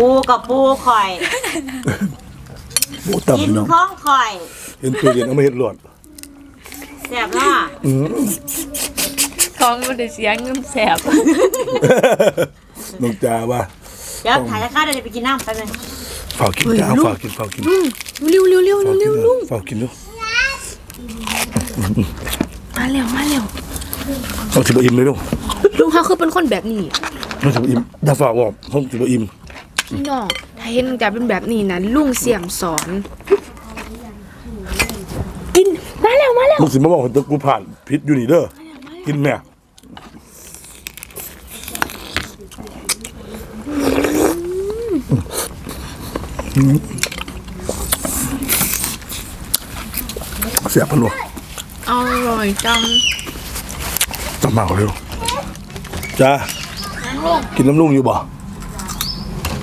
ปูกับปูข่อยโอ้ต่ำกินพี่น้องของข่อยเห็นตัวเย็นเอามาเห็ดหลอดแซ่บเนาะอืมท้องมันได้เสียเงินแสบ น้องจ้าว่าเดี๋ยวถ่ายราคาเดี๋ยวไปกินน้ำแป๊บนึงฝากกินจ้าฝากกินฝากกินเร็วเร็วเร็วฝากกิเร็นวเอลุองฝากกินดูมาเร็วมาเร็วต้องถือว่าอิ่มเลยลูกลุงเขาคือเป็นคนแบบนี้ต้องถือว่าอิ่มอย่าฝากบอกต้องถือว่าอิ่ม พี่น้องถ้าเห็นลุงจ๋าเป็นแบบนี้นะลุงเสี่ยมสอน กินมาเร็วมาเร็วมึงสิมาบอกว่ากูผ่านพิษอยู่นี่เด้อกินแม่เสียบพันวะอร่อยจังจำมาเอาเร็วจ้ากินน้ำลุงอยู่บ่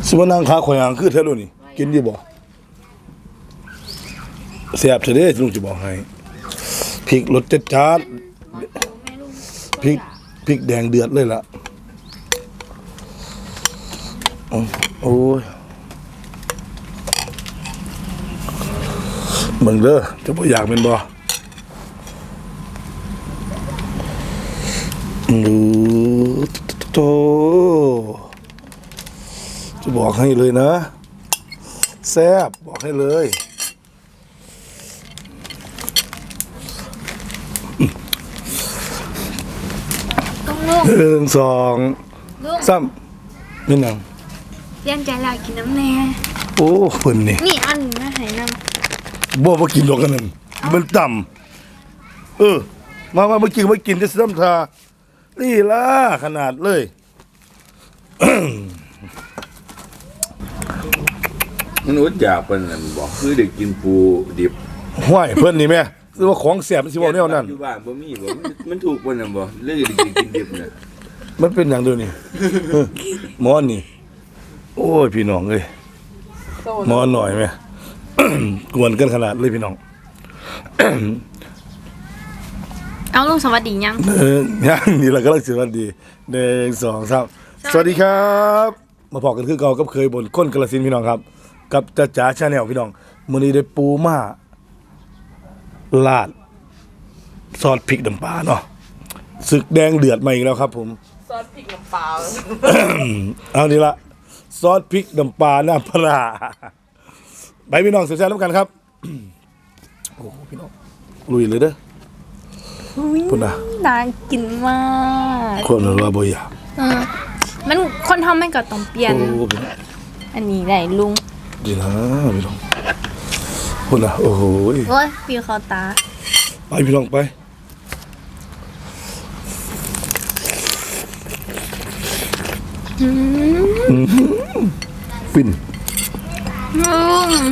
สิว่านางค้าข่อยหางคือแท้โลนี่ กินอยู่บ่เสียบเถอะเด้ลุงจะบอกให้พริกรสจัดจ้านพริกพริกแดงเดือดเลยล่ะอ๋อโอ้ยมึงเด้อจะบ่อยากเป็นบ่ดูโตจะ บอกให้เลยนะ แซบบอกให้เลยต้องลุงหนึ่งสองลุงสามนี่นังเลี้ยงใจลายกินน้ำแน่โอ้เพิ่นนี่นี่อันนะไหน้บ่มากินดอกกันนั่นมันต่ำเออ มามามากินมากินจะซ้ำทานี่ล่ะขนาดเลย มันอดอยากเป็นนั่นบอกคือเด็กกินปูดิบห้วยเพิ่นนี่แม่คือว่าของแสบมันสิบอกแนวนั้น อยู่บ้านบ่มีบ่มันมันถูกปนน่ะบ่เลยเด็กกินดิบน่ะมันเป็นอย่างเดียวนี่เออหมอนนี่ โอ้ยพี่น้องเอ้ยหมอนหน่อยไหมกวนกันขนาดเลยพี่น้อง เอาลุงสวัสดียัง เออย่างนี่เราก็รักสวัสดีหนึ่งสองสามสวัสดีครับ มาพอกันคือเก่ากับเคยบนก้นกระสินธุ์พี่น้องครับ กับจ้าจ๋าชาแนลพี่น้องมื้อนี้ได้ปูมาลาดซอสพริกน้ำปลาเนาะศึกแดงเดือดมาอีกแล้วครับ ผม ซอสพริกน้ำปลา เอานี่ละซอสพริกน้ำปลาน้ำปลาไปพี่น้องเสียใจแล้วกันครับโอ้โหพี่น้องลุยเลยเด้อพุ่นนะน่ากินมากคนเราบ่อยากเออมันคนทำมันก็ต้องเปลี่ยนโอ้พี่น้องอันนี้ได้ลุง ดีนะพี่น้องพุ่นนะโอ้โหโอ้ยปีคอตา ไปพี่น้องไปฟินอืม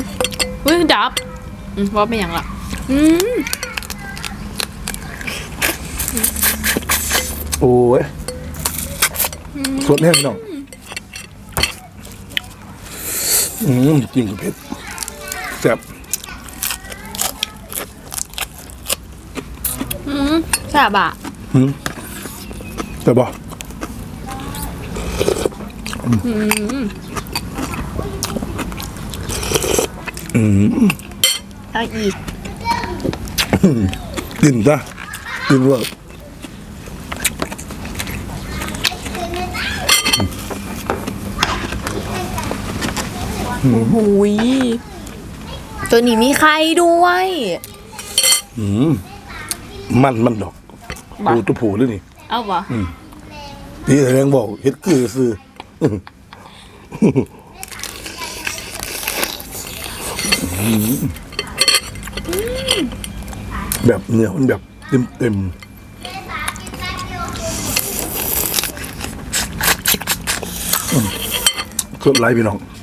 อุ้ยดับอืมว่าเป็นอย่างละอืมโอ้ยสดแน่พี่น้อง อืมจิ้มกับเผ็ดแซ่บอืมแซ่บอะแซ่บบ่เอาอีกกินซะกินว่าหุยตัวนี้มีใครด้วย อืมมันมันดอกบ่ปูตัวผูด้วยนี่เอาปะที่แสดงบอกเฮ็ดคือซื้อแบบเนื้อมันแบบเต็มเต็มอืมสดไหลพี่น้องอืม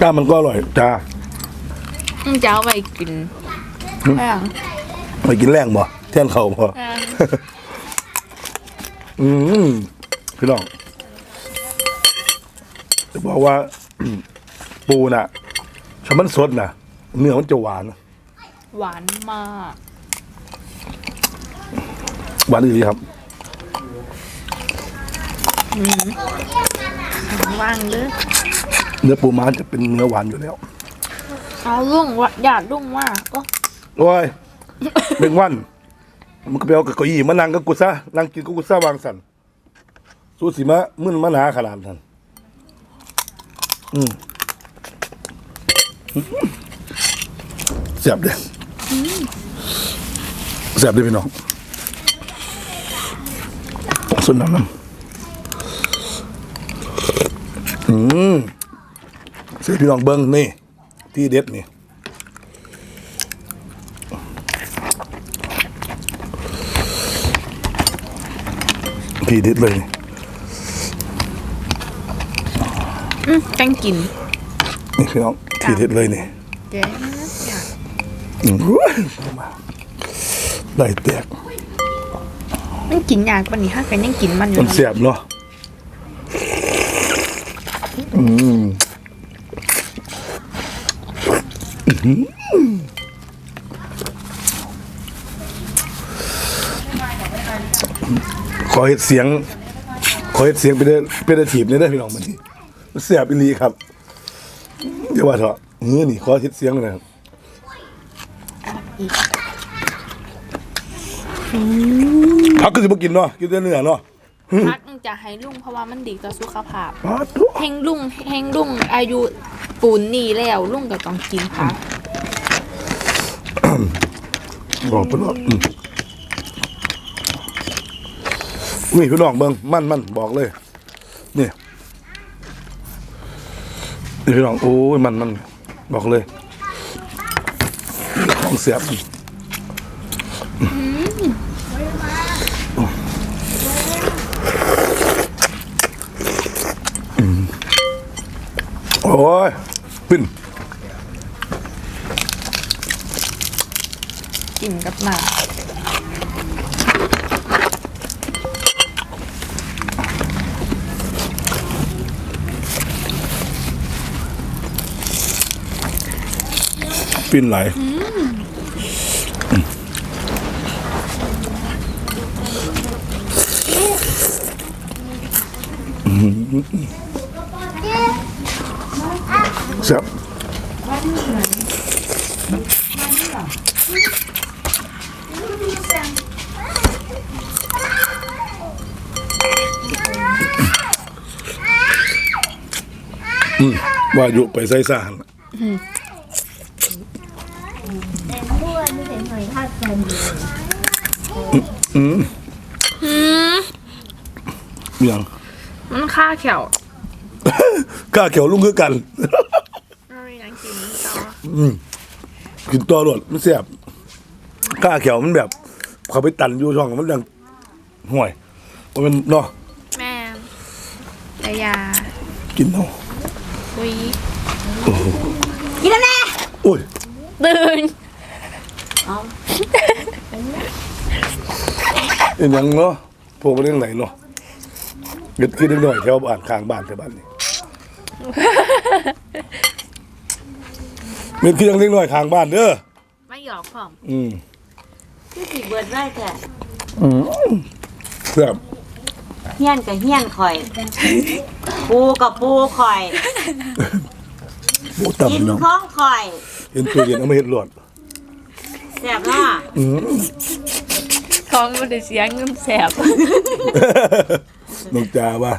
กล้ามันก็อร่อยจ้าอืมจะเอาไปกินแป้งไปกินแรงบ่แท่นเขาบ่อ่าอืมพี่น้องจะบอกว่า ปูน่ะถ้ามันสดน่ะ เนื้อมันจะหวาน หวานมาก หวานดีครับว่างเลยเนื้อปูม้าจะเป็นเนื้อหวานอยู่แล้วเอาลุงว่าอยากลุงว่าก็โอ้ยเป็นวันมันก็ไปเอากับเก้าอี้มานั่งกับกูซะนั่งกินกับกูซะวางสันสู้สิมามึนมาหนาขนาดนั้นอืมเสียบเด้เสียบเด้พี่น้อง ส่วนน้ำน้ำอืมเสียพี่น้องเบิ้งนี่ ที่เด็ดนี่พี่เด็ดเลยอืมแกงกิน นี่พี่น้องพี่เด็ดเลยนี่แกงอยากอืมมาได้แตก มันกินยากกว่านี้ถ้ากันยังกินมันอยู่มันเสียบเนาะอืมอื้อหือขอเห็ดเสียง ขอเห็ดเสียงเป็นเป็นทีบนี่ได้อพี่น้องมันนี่มันเสียบอีหลีครับเดี๋ยวว่าเถอะเงี้ยนี่ขอเห็ดเสียงหนอยนะครับ พักก็สิบ่กินเนาะกินแต่เนื้อเนาะพักจะให้ลุงเพราะว่ามันดีต่อสุขภาพปาตุ๊เฮงลุงเฮงลุงอายุปูนนี่แล้วลุงก็ต้องกินผักบอกไปรอดอืมนี่พี่น้องเบิ่งมันมันบอกเลยนี่นี่พี่น้องโอ้ยมันมันบอกเลยของเสียบอืม โอ้ยปิ้นกินกับหมาปิ้นไหล เสียบอืมว่าอยู่ไปใส่สารอืมอยังมันค่าแขว กล้าเขียวลุงคือกันเรายังกิน ต่อกินตัวรวดมันเสียบกล้าเขียวมันแบบ เขาไปตันอยู่ช่องมันยังห่วยมันเป็นเนาะแม่แต่ยากินเนาะดุยกินแล้วแน่โอ้ยตื่นเอาเอ็นยังเนาะพวกมันเรื่องไหนเนาะเกิดขึ้นนิดหน่อยแถวบ้านข้างบ้านแถวบ้านนี่ เม็ดขึ้นยังเล็กน้อยข้างบ้านเด้อไม่หยอกผมอืมคือสีเบิดไว้แต่เสียบเฮี้ยนกับเฮี้ยนข่อย ปูกับปูข่อยโบตับกินพี่น้องข้องข่อยเห็นตัวเย็นเอามาเห็ดหลอดแสบเนาะอืมท้องมันได้เสียเงินแสบ น้องจาว่า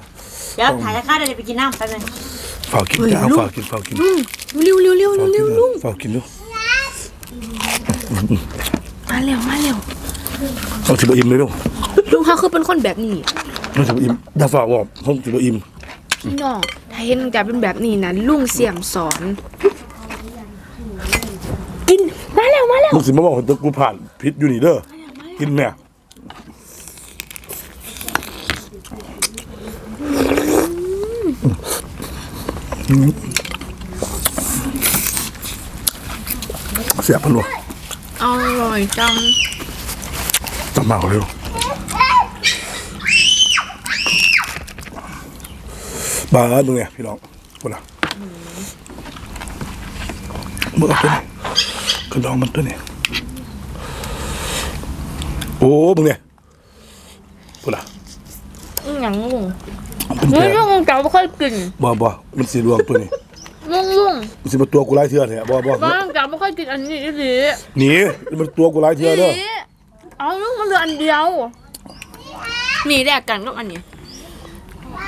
เดี๋ยวถ่ายราคาเดี๋ยวไปกินน้ำไปบนึงฝากกินจ้าฝากกินฝากกิน เร็วเร็วเร็วฝากกิเร็นวนะลุงฝากกินดูมาเร็วมาเร็วต้องสิบอิ่มเลยลูกลุงเขาคือเป็นคนแบบนี้ต้องสิบอิ่มอย่าฝากบอกต้องสิบอิ่มพี่น้องถ้าเห็นจะเป็นแบบนี้นะลุงเสียมสอน กินมาเร็วมาเร็วมึงสิมาบอกว่าตัวกูผ่านพิษอยู่นี่เด้อกินแม่ เสียบพันวะอร่อยจังจำมาเอาเร็วบาร์ตรงเนี้ยพี่น้องคนละเมื่อเอาตัวนี้กระดองมันตัวนี้อ้มึงเนี่ยพูดละอือหยังลุงเป็นลุแผลงลุงเจ้าไม่ค่อยกินบ่บ่มันสีรวงตัวนี้ลุงลุงมันสิมาตัวกูไล่เทือเนี่ยบ่บ่บ้างเจ้า ไม่ค่อยกินอันนี้ดิหนีมันตัวกูไล่เทือเด้อเอาลุงมันเหลืออันเดียวนี่แลกกันกับอันนี้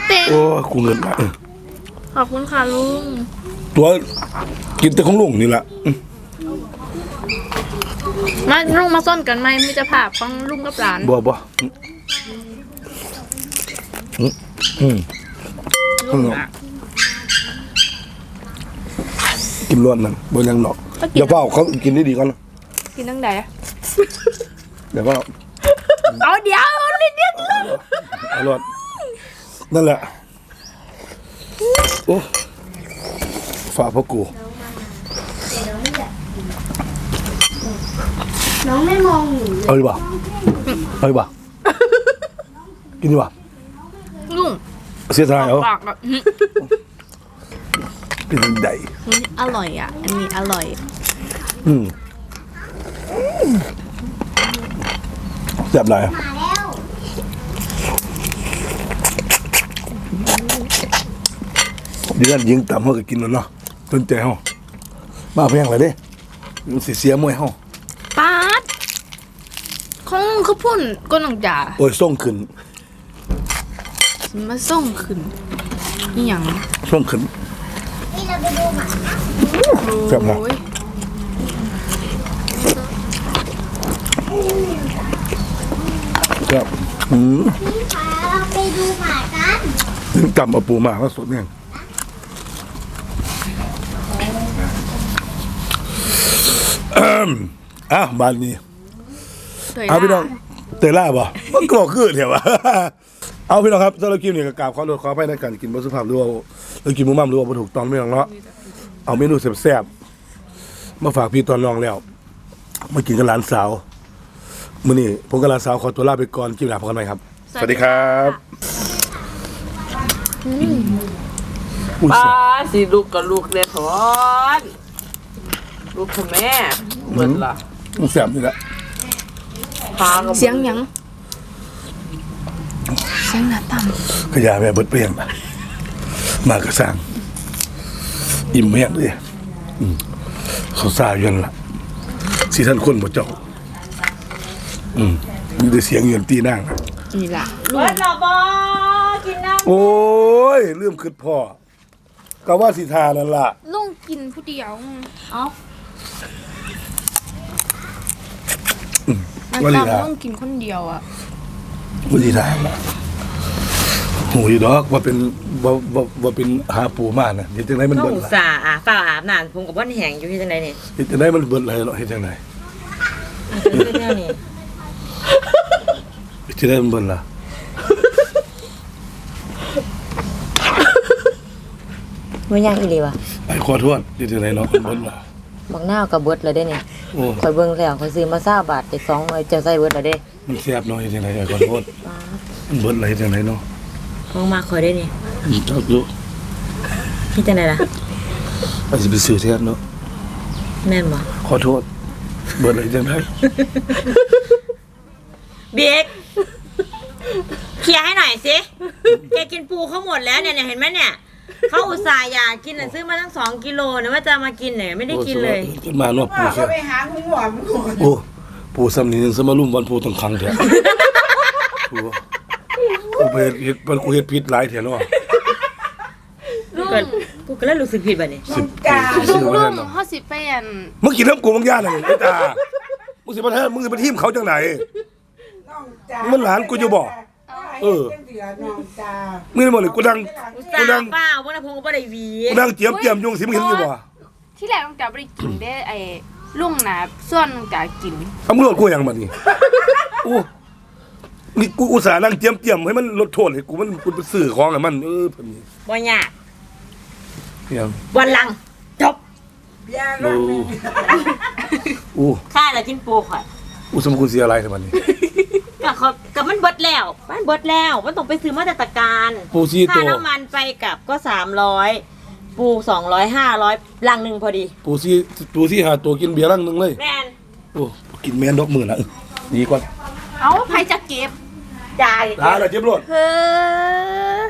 เต้โอ้ยกูเงินมาเออขอบคุณค่ะลุงตัวกินแต่ของลุงนี่ล่ะอืมมาลุงมาซ่อนกันไหมมีจะภาพของลุงกับหลานบ่บ่อืมอืม ลุงอะ กินร้อนนั่นบ่ยังหนอกอย่าเฝ้าเขากินดีๆก่อนนะกินตั้งแต่เดี๋ยวเฝ้าเอาเดี๋ยวมันนิดเดียวเอาร้อนนั่นแหละโอ้ฝากพ่อกูน้องไม่มองหนูเอาดีกว่าเอาดีกว่ากินดีกว่าลุงเสียดายเอาปากแบบอื้อ เป็นใหญ่อร่อยอะ อันนี้อร่อย อืมแซ่บหลายมาแล้วเดือนยิงต่ำเขาก็กินแล้วเนาะจนใจเฮามาเพียงไรเด้มันสิเสียมวยเฮาปาดของเขาพุ่นก็น้องจ่าโอ้ยส่งขึ้นมาส่งขึ้นนี่หยังส่งขึ้นนี่ เราไปดูหมาแซ่บหลายโอ้ยครับอืมพี่พาเราไปดูหมากันถึงต่ำเอาปูมาก็สดแน่งอืมอะบ้านนี้สวยเอาพี่น้องนะเตยล่าบ่มันก็บอกคือเถอะวะ เอาพี่น้องครับสำหรับคลิปนี้ก็กราบขอโทษขออภัยในการกินบสุภาพหรือว่าหรือกินหมุมั่มหรือว่าบ่ถูกต้องไม่น้องเนาะเอาเมนูแซ่บๆมาฝากพี่ตอนน้องแล้วมากินกับหลานสาวมื้อนี้ผมกับหลานสาวขอตัวลาไปก่อนคลิปหน้าพบกันใหม่ครับ สวัสดีครับอุ้ยป้าเสียสิลูกกับลูกเดทอนลูกกับแม่เหมือนล่ะ มันแซ่บนี่แหละพากับเสียงหยังเสีย งหน้าต่ขยะแม่เบิดเปรี้ยงนะมากระสังอิ่มแม่งเลยอืมเขาซาอยู่นั่นละสิท่านคนบ่เจ้า อืมมีแต่เสียงเงินตีนั่งน่ะำนี่ล่ะลุงเบิดหรอบอกินน้ำโอ้ยเรื่องคิดพ่อก็ว่าสิทานั่นล่ะลุงกินผู้เดียวเอ้าน้าว่าสิทาต่ำลุงกินคนเดียวอะว่าสิทาล่ะ หูยดอกว่าเป็นว่าว่าว่าเป็นหาปูมาน่ะเฮ็ดจังไดมันต้อเบิงดอุตล่ะส่าห์อะฝ้าอาบน้ำผมกับว่านแหงอยู่ที่จังไดเนี่ยเฮ็ดจังไดมันเบิดเลยเนาะเฮ็ดจังไดคือเรื่องนี้เฮ็ดจังไดมันเบิดล่ะมันยังอีหลีวะไอ้ขอโทษเฮ็ดจังไดเนาะมันเบิดล่ะบักหน้าวกับเบิดเลยได้เนี่ยโอ้คอยเบิ่งแล้วคอยซื้อมา20บาทได้2หน่วยจะใส่เบิดแล้วเด้มันแซ่บเนาะเฮ็ดจังไดไอ้ขอโทษมันเบิดเลยเฮ็ดจังไดเนาะ ของมาคอยได้นี่อืมครับอยู่ที่จังไดล่ะอาจจะไปซื้อแทนเนาะแม่นบ่ขอโทษเบิดเลยจังไดเบกเคลียร์ให้หน่อยสิแกกินปูเขาหมดแล้วเนี่ยเนี่ยเห็นไหมเนี่ยเขาอุตส่าห์อยากกินน่ะซื้อมาตั้งสองกิโลเนี่ยว่าจะมากินเนี่ยไม่ได้กินเลยขึ้นมาเนาะปูแค่ไปหาคุณหมอมันก่อนโอ้ปูซ้ำนี่ยังสมารุ่มวันปูต้องคังแท้ปู กูไปเฮ็ดมันกูเฮ็ดผิดหลายแท้เนาะเกิดกูก็เลยรู้สึกผิดแบบนี้สิบปีซื้อมาลุแท้งเนาะเขาสิเป็นมึงกินน้ำกูบางย่านน่ะไอ้ตามึงสิมาแท้มึงสิมาทีมเขาจังไหน มันหลานกูอยู่บ่เออเดือน้องจ้ามึงนี่บ่เลยกูนั่งอุตกูส่านั่งห์เปล่าพวกนั้นพงก็ไม่ได้หวีกูนั่งเจียมเจียมยุงสิมึงเห็นอยู่บ่ที่แรกน้องจ๋าไม่ได้กินได้ไอ้ลุงนะส่วนน้องจ๋ากินเอามึงโลดกูยังบัดนี้โอ้ นี่กูอุตส่าห์นั่งเจียมเจียมให้มันลดโทษให้กูมันกูไปซื้อของให้มัน เออแบบนี้บ่ยากเนี่ยวันหลัง จบยาโอ้โอ้ข้าแล้วกินปูข่อยอุสมคุณเสียอะไรทำไมนี่ก็เขาก็มันเบิดแล้ว มันเบิดแล้ว มันต้องไปซื้อมาตรการปูซี่ค่าตัวน้ำมันไปกลับก็สามร้อยปูสองร้อยห้าร้อยลังหนึ่งพอดี ปูซี่ปูซี่หาตัวกินเบียร์ลังหนึงเลยแม่นโอ้กินแมนดอกมือละเออดีกว่าเอาใครจะเก็บ จ่ายตาเลยจิ้มรวดเฮ้อ